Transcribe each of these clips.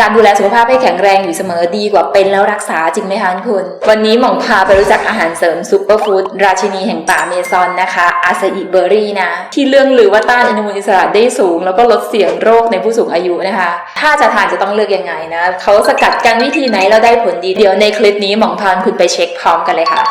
การดูแลสุขภาพให้แข็งแรงอยู่เสมอดีกว่าเป็นแล้วรักษาจริงไหมคะคุณ วันนี้หม่องพาไปรู้จักอาหารเสริมซูเปอร์ฟู้ดราชินีแห่งป่าเมซอนนะคะ อาซาอิเบอร์รี่นะ ที่เรื่องลือว่าต้านอนุมูลอิสระได้สูง แล้วก็ลดเสี่ยงโรคในผู้สูงอายุนะคะ ถ้าจะทานจะต้องเลือกยังไงนะเขาสกัดกันวิธีไหนแล้วได้ผลดีเดี๋ยวในคลิปนี้หม่องพาคุณไปเช็คพร้อมกันเลยค่ะ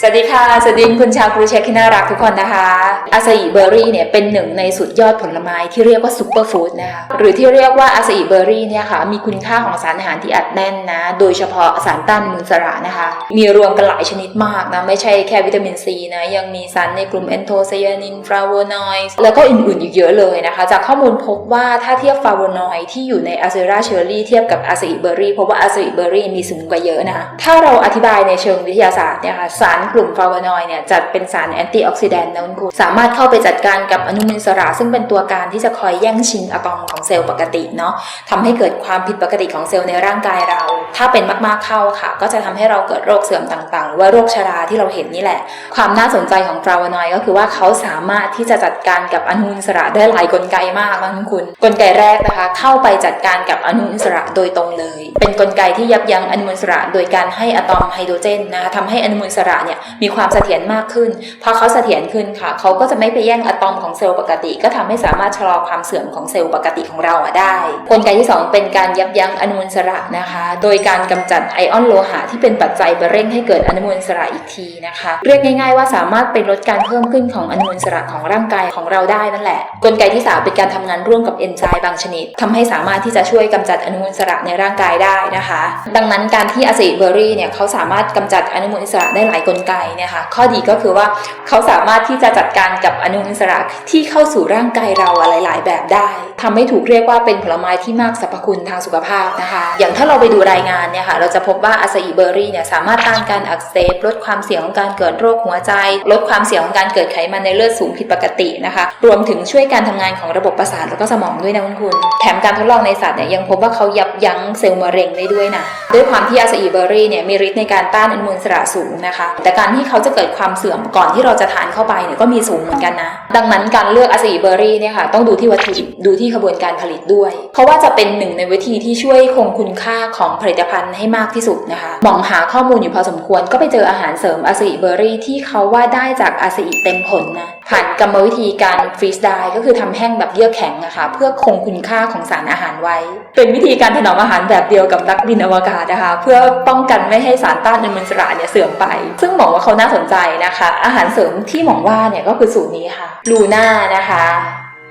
สวัสดีค่ะ สวัสดีคุณชาวครูเชคที่น่ารักทุกคนนะคะ อาซาอิเบอร์รี่เนี่ยเป็นหนึ่งในสุดยอดผลไม้ที่เรียกว่าซูเปอร์ฟู้ดนะคะ หรือที่เรียกว่าอาซาอิเบอร์รี่เนี่ยค่ะ มีคุณค่าของสารอาหารที่อัดแน่นนะ โดยเฉพาะสารต้านอนุมูลอิสระนะคะ มีรวมกันหลายชนิดมากนะ ไม่ใช่แค่วิตามินซีนะ ยังมีสารในกลุ่มแอนโทไซยานินฟลาโวนอยด์แล้วก็อื่นๆอีกเยอะเลยนะคะ จากข้อมูลพบว่าถ้าเทียบฟลาโวนอยด์ที่อยู่ในอาเซราเชอร์รี่เทียบกับอาซาอิเบอร์รี่พบว่าอาซาอิเบอร์รี่มีสูงกว่าเยอะนะ ถ้าเราอธิบายในเชิงวิทยาศาสตร์เนี่ยค่ะสารกลุ่มฟลาโวนอยด์เนี่ยจัดเป็นสารแอนตี้ออกซิแดนต์นะคุณครูสามารถเข้าไปจัดการกับอนุมูลอิสระ ซึ่งเป็นตัวการที่จะคอยแย่งชิงอะตอมของเซลล์ปกติเนาะทำให้เกิดความผิดปกติของเซลล์ในร่างกายเราถ้าเป็นมากๆเข้าค่ะ ก็จะทำให้เราเกิดโรคเสื่อมต่างๆ หรือว่าโรคชราที่เราเห็นนี่แหละ ความน่าสนใจของฟลาโวนอยก็คือว่าเขาสามารถที่จะจัดการกับอนุมูลอิสระได้หลายกลไกมากนะคุณ กลไกแรกนะคะ เข้าไปจัดการกับอนุมูลอิสระโดยตรงเลย เป็นกลไกที่ยับยั้งอนุมูลอิสระโดยการให้อะตอมไฮโดรเจนนะคะทำให้อนุมูลอิสระเนี่ยมีความเสถียรมากขึ้นพอเขาเสถียรขึ้นค่ะ เขาก็จะไม่ไปแย่งอะตอมของเซลล์ปกติ ก็ทำให้สามารถชะลอความเสื่อมของเซลล์ปกติของเราได้ กลไกที่ 2 เป็นการยับยั้งอนุมูลอิสระนะคะ โดยการกำจัดไอออนโลหะที่เป็นปัจจัยไปเร่งให้เกิดอนุมูลอิสระอีกทีนะคะ เรียกง่าย ๆ ว่าสามารถไปลดการเพิ่มขึ้นของอนุมูลอิสระของร่างกายของเราได้นั่นแหละ กลไกที่ 3 เป็นการทำงานร่วมกับเอนไซม์บางชนิดทำให้สามารถที่จะช่วยกำจัดอนุมูลอิสระในร่างกายได้นะคะ ดังนั้นการที่อาซิเบอร์รี่เนี่ยเขาสามารถกำจัดอนุมูลอิสระได้หลายกลไกเนี่ยค่ะข้อดีก็คือว่าเขาสามารถที่จะจัดการกับอนุมูลอิสระที่เข้าสู่ร่างกายเราหลาย ๆ แบบได้ทำให้ถูกเรียกว่าเป็นผลไม้ที่มากสรรพคุณทางสุขภาพนะคะ อย่างถ้าเราไปดูรายงานเนี่ยค่ะเราจะพบว่าอาซาอิเบอร์รี่เนี่ยสามารถต้านการอักเสบลดความเสี่ยงของการเกิดโรคหัวใจ ลดความเสี่ยงของการเกิดไขมันในเลือดสูงผิดปกตินะคะ รวมถึงช่วยการทำงานของระบบประสาทแล้วก็สมองด้วยนะคุณคุณแถมการทดลองในสัตว์เนี่ยยังพบว่าเขายับยั้งเซลล์มะเร็งได้ด้วยนะด้วยความที่อาซาอิเบอร์รี่เนี่ยมีฤทธิ์ในการต้านอนุมูลอิสระสูงนะคะ แต่การที่เขาจะเกิดความเสื่อมก่อนที่เราจะทานเข้าไปเนี่ยก็มีสูงเหมือนกันนะ ดังนั้นการเลือกอาซาอิเบอร์รี่เนี่ยค่ะต้องดูที่วัตถุดิบดูที่ขบวนการผลิตด้วย เพราะว่าจะเป็นหนึ่งในวิธีที่ช่วยคงคุณค่าของผลิตภัณฑ์ให้มากที่สุดนะคะมองหาข้อมูลอยู่พอสมควรก็ไปเจออาหารเสริมอาซาอิเบอร์รี่ที่เขาว่าได้จากอาซาอิเต็มผลนะ ผ่านกรรมวิธีการฟรีสไดก็คือทำแห้งแบบเยือกแข็งนะคะเพื่อคงคุณค่าของสารอาหารไว้ เป็นวิธีการถนอมอาหารแบบเดียวกับนักบินอวกาศนะคะ เพื่อป้องกันไม่ให้สารต้านอนุมูลอิสระเนี่ยเสื่อมไป ซึ่งหมองว่าเขาน่าสนใจนะคะ อาหารเสริมที่หมองว่าเนี่ยก็คือสูตรนี้ค่ะลูน่านะคะ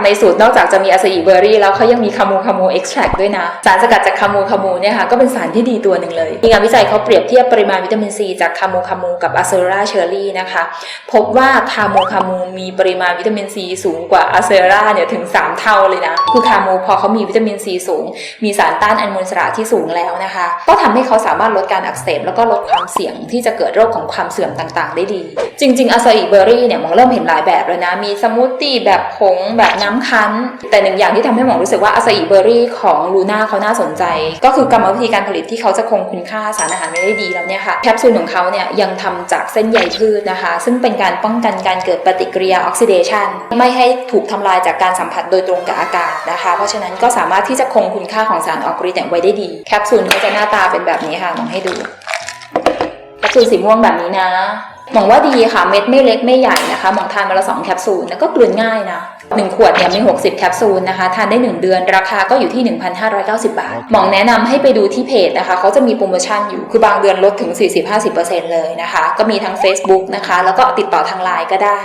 ในสูตรนอกจากจะมีอาซาอิเบอร์รี่แล้วเขายังมีคามูคามูเอ็กซ์แทรด้วยนะ สารสกัดจากคามูคามูเนี่ยค่ะก็เป็นสารที่ดีตัวหนึ่งเลย มีงานวิจัยเขาเปรียบเทียบปริมาณวิตามินซีจากคามูคามูกับอาเซราเชอร์รี่นะคะ พบว่าคามูคามูมีปริมาณวิตามินซีสูงกว่าอาเซราเนี่ยถึง 3 เท่าเลยนะ คือคามูพอเขามีวิตามินซีสูง มีสารต้านอนุมูลอิสระที่สูงแล้วนะคะ ก็ทำให้เขาสามารถลดการอักเสบแล้วก็ลดความเสี่ยงที่จะเกิดโรคของความเสื่อมต่างๆ ได้ดี จริงๆอาซาอิเบอร์รี่เนี่ยมองเริ่มเห็นหลายแบบแล้วนะ มีสมูทตี้แบบผงแบบน้้ำคั้น แต่หนึ่งอย่างที่ทำให้หมองรู้สึกว่าอาซาอิเบอร์รี่ของลูน่าเขาน่าสนใจ ก็คือกรรมวิธีการผลิตที่เขาจะคงคุณค่าสารอาหารไว้ได้ดีแล้วเนี่ยค่ะแคปซูลของเขาเนี่ยยังทำจากเส้นใยพืชนะคะ ซึ่งเป็นการป้องกันการเกิดปฏิกิริยาออกซิเดชันไม่ให้ถูกทำลายจากการสัมผัสโดยตรงกับอากาศนะคะ เพราะฉะนั้นก็สามารถที่จะคงคุณค่าของสารออกฤทธิ์ไว้ได้ดีแคปซูลเขาจะหน้าตาเป็นแบบนี้ค่ะมองให้ดูแคปซูลสีม่วงแบบนี้นะ หมองว่าดีค่ะเม็ดไม่เล็กไม่ใหญ่นะคะหมองทานมาละสองแคปซูลแล้วก็กลืนง่ายนะหนึ่งขวดเนี่ยมี 60 แคปซูลนะคะ ทานได้ 1 เดือน ราคาก็อยู่ที่ 1,590 บาท หมองแนะนำให้ไปดูที่เพจนะคะ เขาจะมีโปรโมชั่นอยู่ คือบางเดือนลดถึง 40-50%เลยนะคะ ก็มีทั้ง Facebook นะคะ แล้วก็ติดต่อทางไลน์ก็ได้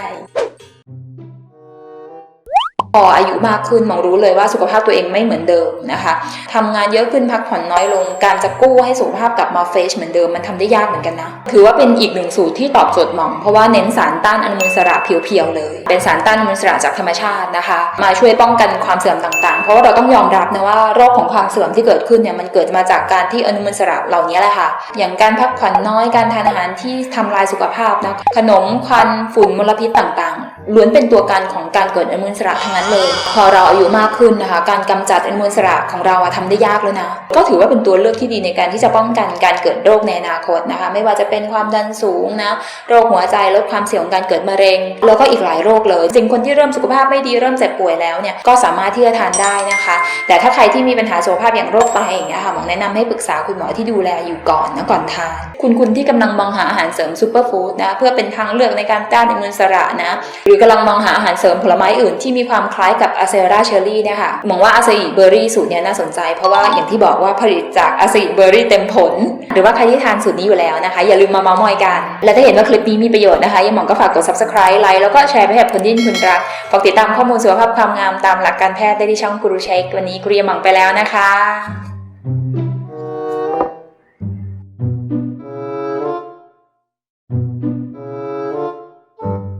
พออายุมากขึ้นมองรู้เลยว่าสุขภาพตัวเองไม่เหมือนเดิมนะคะทำงานเยอะขึ้นพักผ่อนน้อยลง การจะกู้ให้สุขภาพกลับมาเฟชเหมือนเดิมมันทำได้ยากเหมือนกันนะ ถือว่าเป็นอีกหนึ่งสูตรที่ตอบโจทย์หมองเพราะว่าเน้นสารต้านอนุมูลอิสระเพียวๆเลย เป็นสารต้านอนุมูลอิสระจากธรรมชาตินะคะ มาช่วยป้องกันความเสื่อมต่างๆ เพราะว่าเราต้องยอมรับนะว่าโรคของความเสื่อมที่เกิดขึ้นเนี่ยมันเกิดมาจากการที่อนุมูลอิสระเหล่านี้แหละค่ะ อย่างการพักผ่อนน้อยการทานอาหารที่ทำลายสุขภาพนะขนมควันฝุ่นมลพิษต่างๆ ล้วนเป็นตัวการของการเกิดอนุมูลสระทั้งนั้นเลย พอเราอายุมากขึ้นนะคะ การกำจัดอนุมูลสระของเราอะทำได้ยากแล้วนะ ก็ถือว่าเป็นตัวเลือกที่ดีในการที่จะป้องกันการเกิดโรคในอนาคตนะคะ ไม่ว่าจะเป็นความดันสูงนะ โรคหัวใจลดความเสี่ยงของการเกิดมะเร็ง แล้วก็อีกหลายโรคเลยจริงคนที่เริ่มสุขภาพไม่ดีเริ่มเจ็บป่วยแล้วเนี่ย ก็สามารถที่จะทานได้นะคะ แต่ถ้าใครที่มีปัญหาสุขภาพอย่างโรคไตอย่างเงี้ยค่ะหมอแนะนำให้ปรึกษาคุณหมอที่ดูแลอยู่ก่อนนะก่อนทาน คุณคุณที่กำลังมองหาอาหารเสริมซูเปอร์ฟู้ดนะเพื่อเป็นทางเลือกในการต้านอนุมูลสระนะหรือกำลังมองหาอาหารเสริมผลไม้อื่นที่มีความคล้ายกับอาเซราเชอร์รี่เนี่ยค่ะมองว่าอาซาอิเบอร์รี่สูตรเนี้ยน่าสนใจ เพราะว่าอย่างที่บอกว่าผลิตจากอาซาอิเบอร์รี่เต็มผล หรือว่าใครที่ทานสูตรนี้อยู่แล้วนะคะ อย่าลืมมาเมาส์มอยกัน และถ้าเห็นว่าคลิปนี้มีประโยชน์นะคะยังหมองก็ฝากกด subscribe ไลค์แล้วก็แชร์ไปให้กับคนที่คุณรักฝากติดตามข้อมูลสุขภาพความงามตามหลักการแพทย์ได้ที่ช่องกูรูเช็ควันนี้กุรียมังไปแล้วนะคะ